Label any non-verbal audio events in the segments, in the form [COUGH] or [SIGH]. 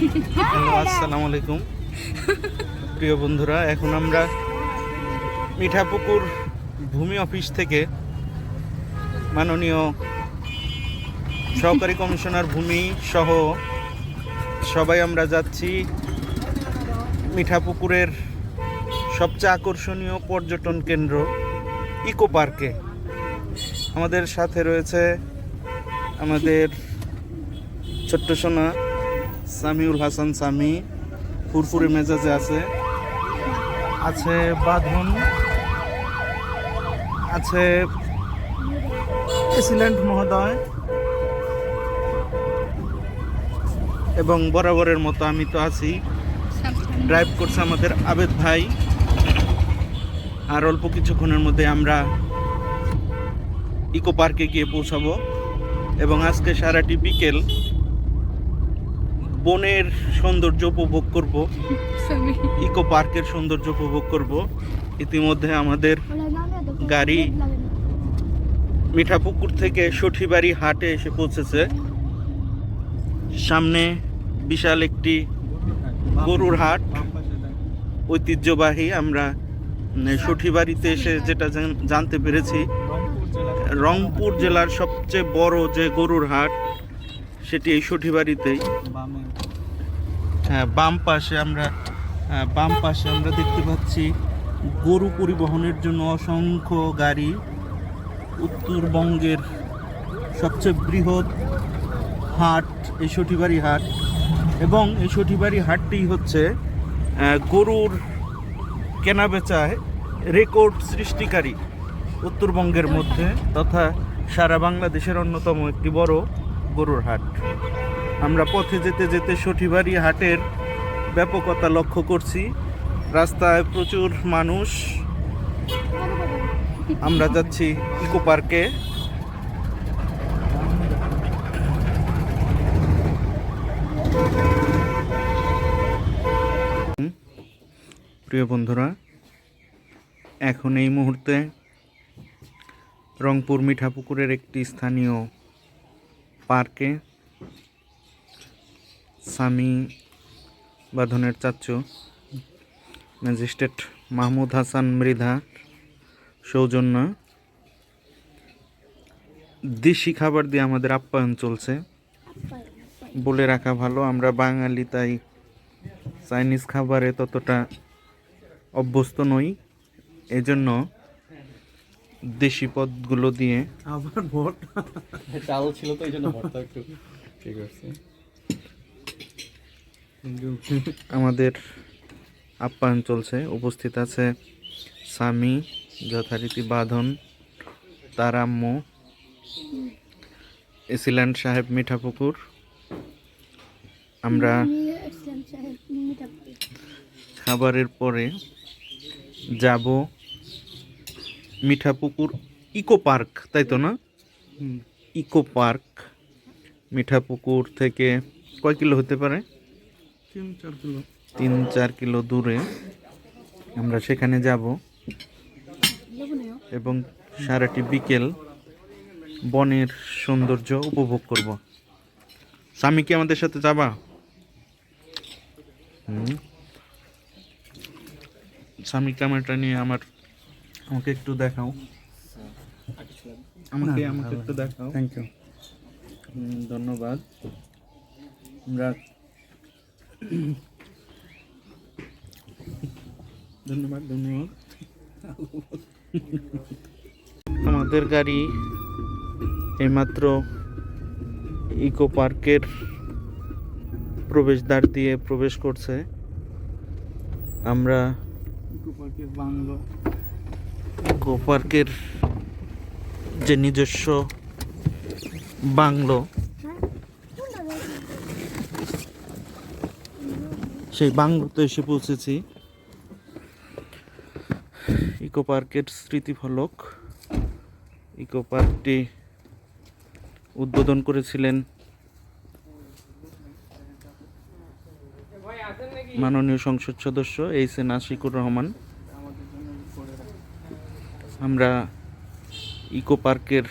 Hello আসসালামু আলাইকুম প্রিয় বন্ধুরা এখন আমরা মিঠাপুকুর ভূমি অফিস থেকে মাননীয় সহকারী কমিশনার ভূমি সহ সবাই আমরা যাচ্ছি মিঠাপুকুরের সবচেয়ে আকর্ষণীয় পর্যটন কেন্দ্র ইকো পার্কে। আমাদের সাথে রয়েছে আমাদের ছোট্ট সোনা। সামিউল হাসান সামি, ফুরফুরে মেজাজে আছে। আছে বাঁধন, আছে এসিল্যান্ড মহোদয়, এবং বরাবরের মতো আমি তো আছি। ড্রাইভ করছে আমাদের আবেদ ভাই। আর অল্প কিছুক্ষণের মধ্যে আমরা ইকো পার্কে গিয়ে পৌঁছাবো। এবং আজকে সারাটি বিকেল বনের সৌন্দর্য উপভোগ করব। ইকো পার্কের সৌন্দর্য উপভোগ করব। ইতিমধ্যে আমাদের গাড়ি মিঠাপুকুর থেকে সঠিবাড়ি হাটে এসে পৌঁছেছে। সামনে বিশাল একটি গরুর হাট। ঐতিহ্যবাহী আমরা সঠিবাড়িতে এসে যেটা জানতে পেরেছি। রংপুর জেলার সবচেয়ে বড় যে গরুর হাট সেটি এই সঠিবাড়িতেই হ্যাঁ বাম পাশে আমরা বাম পাশে আমরা দেখতে পাচ্ছি গরু পরিবহনের জন্য অসংখ্য গাড়ি। উত্তরবঙ্গের সবচেয়ে বৃহৎ হাট, এই সঠিবাড়ি হাট। এবং এই সঠিবাড়ি হাটটি হচ্ছে গরুর কেনাবেচায় রেকর্ড সৃষ্টিকারী উত্তরবঙ্গের মধ্যে তথা সারা বাংলাদেশের অন্যতম একটি বড় গরুর হাট। আমরা পথে যেতে যেতে সঠিবাড়ি হাটের ব্যাপকতা লক্ষ্য করছি। রাস্তায় প্রচুর মানুষ। আমরা যাচ্ছি ইকো পার্কে। প্রিয় বন্ধুরা, এখন এই মুহূর্তে রংপুর মিঠাপুকুরের একটি স্থানীয় পার্কে স্বামী বাঁধনের চাচ্চু ম্যাজিস্ট্রেট মাহমুদ হাসান মৃধা, সৌজন্য, দেশি খাবার দিয়ে আমাদের আপ্যায়ন চলছে। বলে রাখা ভালো, আমরা বাঙালি, তাই চাইনিজ খাবারে ততটা অভ্যস্ত নই। এজন্য দেশি পদগুলো দিয়ে। আবার ভোট? চাল ছিল তো এই জন্য ভর্তা একটু ঠিক আছে আমাদের আপ্যায়ন চলছে উপস্থিত আছে স্বামী যথারীতি বাঁধন তারাম্য এসিল্যান্ড সাহেব মিঠাপুকুর। আমরা খাবারের পরে যাব মিঠাপুকুর ইকো পার্ক তাই তো না? ইকো পার্ক মিঠাপুকুর থেকে কয় কিলো হতে পারে? তিন চার কিলো। তিন চার কিলো দূরে। আমরা সেখানে যাব। এবং সারাটি বিকেল বনের সৌন্দর্য উপভোগ করব। স্বামী কি আমাদের সাথে যাবা? হুম। স্বামী ক্যামেরাটা নিয়ে আমার আমাকে একটু দেখাও। আমাকে আমাকে একটু দেখাও। থ্যাংক ইউ ধন্যবাদ। আমরা ধন্যবাদ ধন্যবাদ। আমাদের গাড়ি এইমাত্র ইকো পার্কের প্রবেশদ্বার দিয়ে প্রবেশ করছে। আমরা ইকো পার্কের বাংলো। ইকো পার্কের যে নিজস্ব বাংলো, সেই বাংলোতে এসে পৌঁছেছি। ইকো পার্কের স্মৃতিফলক। ইকো পার্কটি উদ্বোধন করেছিলেন মাননীয় সংসদ সদস্য এইচ এন আশিকুর রহমান। আমরা ইকো পার্কের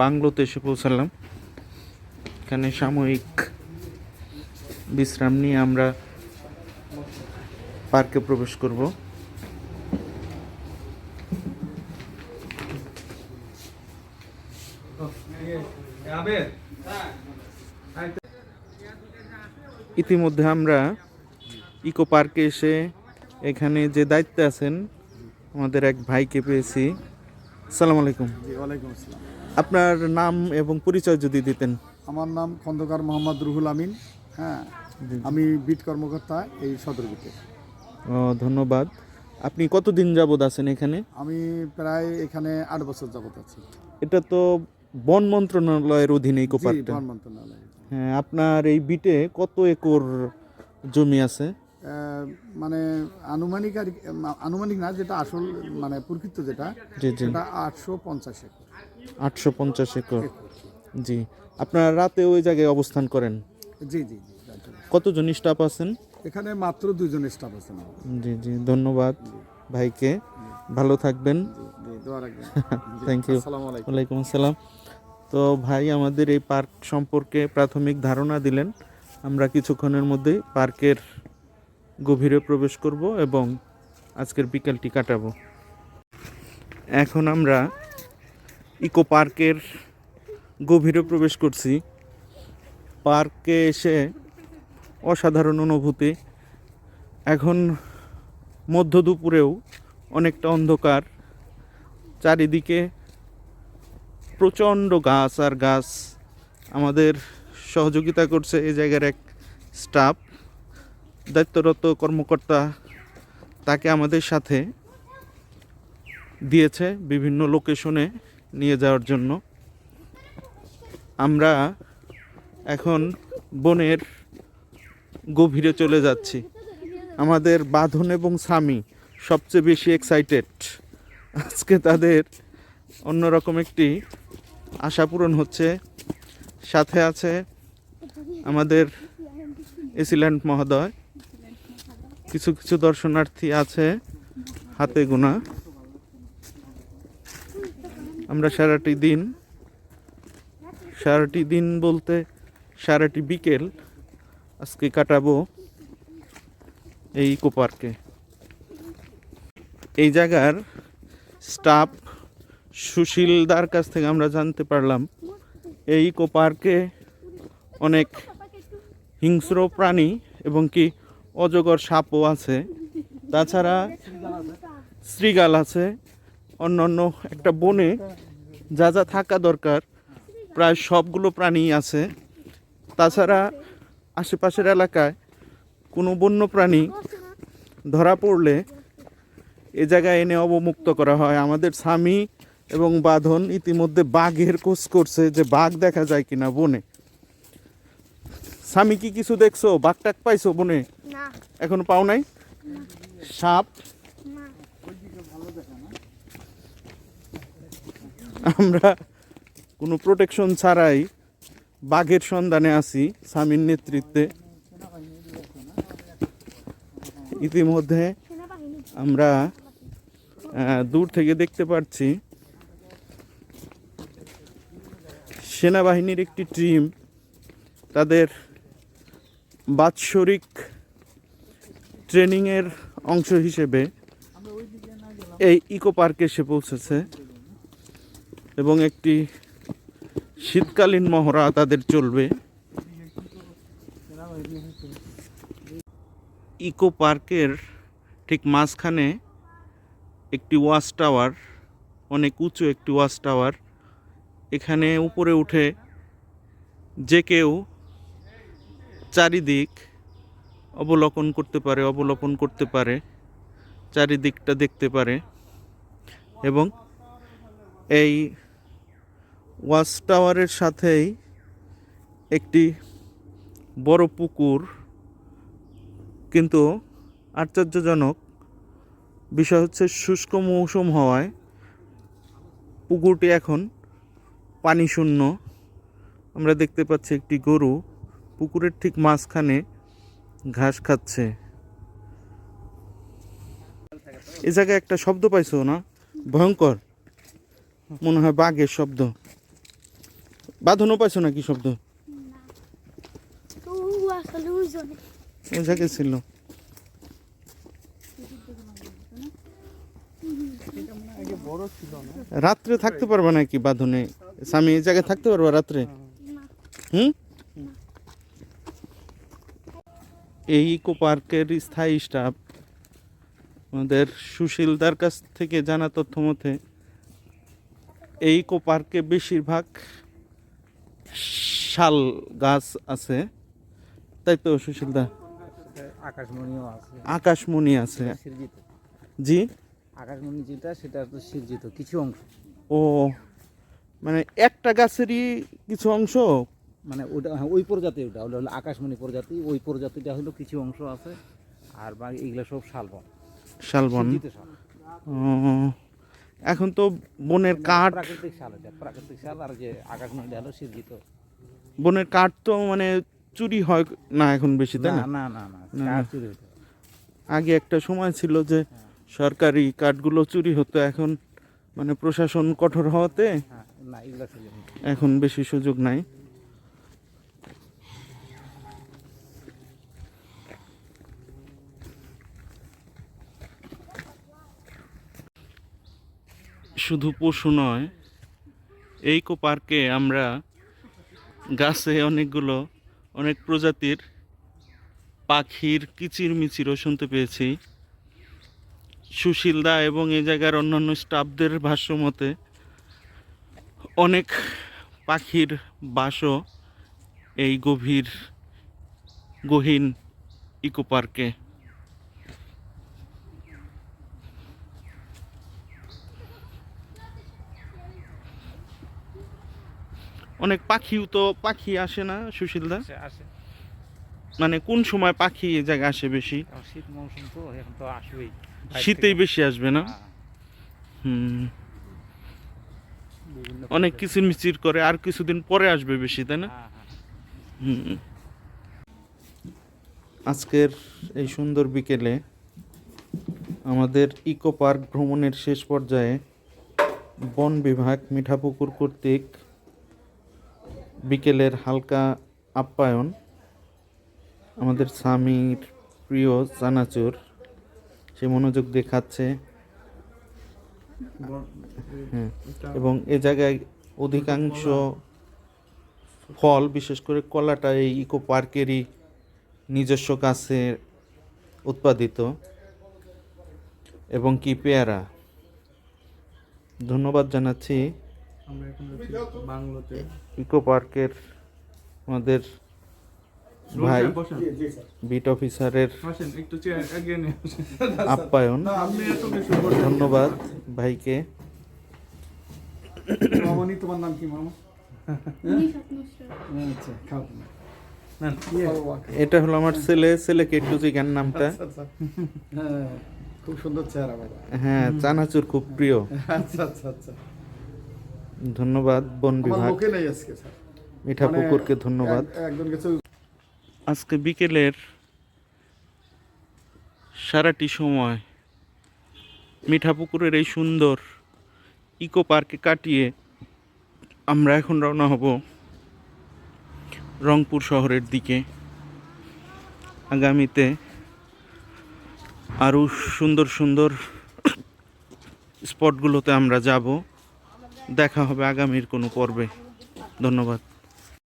বাংলোতে এসে পৌঁছালাম। এখানে সাময়িক বিশ্রাম নিয়ে আমরা পার্কে প্রবেশ করব। ইতিমধ্যে আমরা ইকো পার্কে এসে এখানে যে দায়িত্বে আছেন আমাদের এক ভাইকে পেয়েছি। আসসালামু আলাইকুম। ওয়ালাইকুম আসসালাম। আপনার নাম এবং পরিচয় যদি দিতেন। আমার নাম খন্দকার মোহাম্মদ রুহুল আমিন হ্যাঁ। আমি বিট কর্মকর্তা এই সদর বিটে। ও, ধন্যবাদ। আপনি কতদিন যাবৎ আছেন এখানে? আমি প্রায় এখানে আট বছর যাবত আছি। এটা তো বন মন্ত্রণালয়ের অধীনে বন মন্ত্রণালয়। হ্যাঁ আপনার এই বিটে কত একর জমি আছে? মানে আনুমানিক আর আনুমানিক না যেটা আসল মানে প্রকৃত যেটা সেটা আটশো পঞ্চাশ একর। আটশো পঞ্চাশ একর। জি। আপনারা রাতে ওই জায়গায় অবস্থান করেন? জি জি জি কতজন স্টাফ আছেন? এখানে মাত্র দুজন স্টাফ আছেন জি জি ধন্যবাদ ভাইকে। ভালো থাকবেন। থ্যাংক ইউ [LAUGHS] আসসালামু আলাইকুম। ওয়ালাইকুম আসসালাম। তো ভাই আমাদের এই পার্ক সম্পর্কে প্রাথমিক ধারণা দিলেন। আমরা কিছুক্ষণের মধ্যেই পার্কের গভীরে প্রবেশ করব এবং আজকের বিকালটি কাটাবো। এখন আমরা ইকো পার্কের গভীরে প্রবেশ করছি। পার্কে এসে অসাধারণ অনুভূতি। এখন মধ্য দুপুরেও অনেকটা অন্ধকার। চারিদিকে প্রচণ্ড গাছ আর গাছ। আমাদের সহযোগিতা করছে এই জায়গার এক স্টাফ। দায়িত্বরত কর্মকর্তা তাকে আমাদের সাথে দিয়েছে বিভিন্ন লোকেশনে নিয়ে যাওয়ার জন্য। আমরা এখন বনের গভীরে চলে যাচ্ছি। আমাদের বাঁধন এবং স্বামী সবচেয়ে বেশি এক্সাইটেড আজকে তাদের অন্যরকম একটি আশা পূরণ হচ্ছে। সাথে আছে আমাদের এসিল্যান্ড মহোদয়। কিছু কিছু দর্শনার্থী আছে, হাতে গোনা। আমরা সারাটি দিন সারাটি দিন বলতে সারাটি বিকেল আজকে কাটাবো এই ইকো পার্কে এই জায়গার স্টাফ সুশীলদার কাছ থেকে আমরা জানতে পারলাম, এই ইকো পার্কে অনেক হিংস্র প্রাণী এবং কি অজগর সাপও আছে। তাছাড়া শ্রীগাল আছে অন্য অন্য একটা বনে যা যা থাকা দরকার, প্রায় সবগুলো প্রাণী আছে। তাছাড়া আশেপাশের এলাকায় কোনো বন্য প্রাণী ধরা পড়লে এ জায়গায় এনে অবমুক্ত করা হয়। আমাদের স্বামী এবং বাঁধন ইতিমধ্যে বাঘের কোচ করছে যে বাঘ দেখা যায় কিনা বনে। স্বামী কি কিছু দেখছ? বাঘ টাক পাইছো বনে? এখনও পাও নাই? সাপ? আমরা কোনো প্রোটেকশন ছাড়াই বাঘের সন্ধানে আছি স্বামীর নেতৃত্বে। ইতিমধ্যে আমরা দূর থেকে দেখতে পাচ্ছি সেনাবাহিনীর একটি টিম তাদের বাৎসরিক ট্রেনিংয়ের অংশ হিসেবে এই ইকো পার্কে এসে পৌঁছেছে এবং একটি শীতকালীন মহড়া তাদের চলবে। ইকো পার্কের ঠিক মাঝখানে একটি ওয়াচ টাওয়ার, অনেক উঁচু একটি ওয়াচ টাওয়ার। এখানে উপরে উঠে যে কেউ চারিদিক অবলোকন করতে পারে অবলোকন করতে পারে, চারিদিকটা দেখতে পারে এবং এই ওয়াচ টাওয়ারের সাথেই একটি বড় পুকুর কিন্তু আশ্চর্যজনক বিষয় হচ্ছে শুষ্ক মৌসুম হওয়ায় পুকুরটি এখন পানি শূন্য আমরা দেখতে পাচ্ছি একটি গরু পুকুরের ঠিক মাঝখানে ঘাস খাচ্ছে। এ জায়গায় একটা শব্দ পাইছো না? ভয়ঙ্কর। মনে হয় বাঘের শব্দ। বাঁধনও পাইছো নাকি শব্দ? ওই জায়গায় ছিল। রাত্রে থাকতে পারবে নাকি বাঁধনে? স্বামী এই জায়গায় থাকতে পারবে রাত্রে? হুম? এই ইকো পার্কের স্থায়ী স্টাফ আমাদের সুশীলদার কাছ থেকে জানা তথ্য মতে এই ইকো পার্কে বেশিরভাগ শাল গাছ আছে। তাই তো সুশীলদা? আকাশমণিও আছে। আকাশমণি আছে। জি? আকাশমণি যেটা সেটা তো সিরজিত কিছু অংশ। ও মানে একটা গাছেরই কিছু অংশ? মানে ওটা হ্যাঁ, ওই প্রজাতি ওটা ওটা হলো আকাশমণি প্রজাতি ওই প্রজাতিটা হলো কিছু অংশ আছে আর বাকি এগুলো সব শালবন। শালবন? এখন তো বনের কাঠ প্রাকৃতিক শাল এটা প্রাকৃতিক শাল আর যে আকাশমণিটা হলো সিরজিত বনের কাঠ তো মানে চুরি হয় না এখন বেশি তাই না? না না না। কাঠ চুরি হতে। আগে একটা সময় ছিল যে সরকারি কাঠগুলো চুরি হতো এখন মানে প্রশাসন কঠোর হওয়াতে হ্যাঁ এখন বেশি সুযোগ নাই। শুধু পশু নয়, এই কো পার্কে আমরা গাছে অনেকগুলো, অনেক প্রজাতির পাখির কিচিরমিচিরও শুনতে পেয়েছি। সুশীলদা এবং এই জায়গার অন্যান্য স্টাফদের ভাষ্য মতে, অনেক পাখির বাসও এই গভীর, গহীন ইকো পার্কে অনেক পাখিও তো পাখি আসে না সুশীলদা? আসে মানে কোন সময় পাখি এই জায়গায় আসে বেশি? শীত মৌসুম তো এখন তো আসবেই। শীতেই বেশি আসবে না? হ্যাঁ, হুম। অনেক কিচিরমিচির করে আর কিছুদিন পরে আসবে বেশি তাই না? হ্যাঁ, হ্যাঁ। হুম। আজকের এই সুন্দর বিকেলে আমাদের ইকো পার্ক ভ্রমণের শেষ পর্যায়ে বন বিভাগ মিঠাপুকুর কর্তৃক বিকেলের হালকা আপ্যায়ন। আমাদের স্বামীর প্রিয় চানাচুর, সে মনোযোগ দেখাচ্ছে হ্যাঁ এবং এ জায়গায় অধিকাংশ ফল, বিশেষ করে কলাটা এই ইকো পার্কেরই নিজস্ব গাছে উৎপাদিত। এবং কি পেয়ারা। ধন্যবাদ জানাচ্ছি। আমরা এখন যাচ্ছি বাংলোতে। ইকো পার্কের আমাদের ভাই বিট অফিসারের একটু চেয়ার এগিয়ে নিয়ে আসেন আপ্যায়ন। আপনি এত কিছু ধন্যবাদ ভাইকে। মামনি তোমার নাম কি মামা? আচ্ছা খাও। খাও। এটা হলো আমার ছেলে ছেলেকে একটু জিজ্ঞান নামটা। আচ্ছা, আচ্ছা। হ্যাঁ খুব সুন্দর চেহারা হ্যাঁ চানাচুর খুব প্রিয়। আচ্ছা আচ্ছা আচ্ছা। ধন্যবাদ বন বিভাগ। লোকে নেই আজকে স্যার। মিঠা মানে পুকুরকে ধন্যবাদ। আজকে বিকেলের সারাটি সময় মিঠা পুকুরের এই সুন্দর ইকো পার্কে কাটিয়ে আমরা এখন রওনা হব রংপুর শহরের দিকে। আগামীতে আরও সুন্দর সুন্দর স্পটগুলোতে আমরা যাব। দেখা হবে আগামীর কোনো পর্বে। ধন্যবাদ।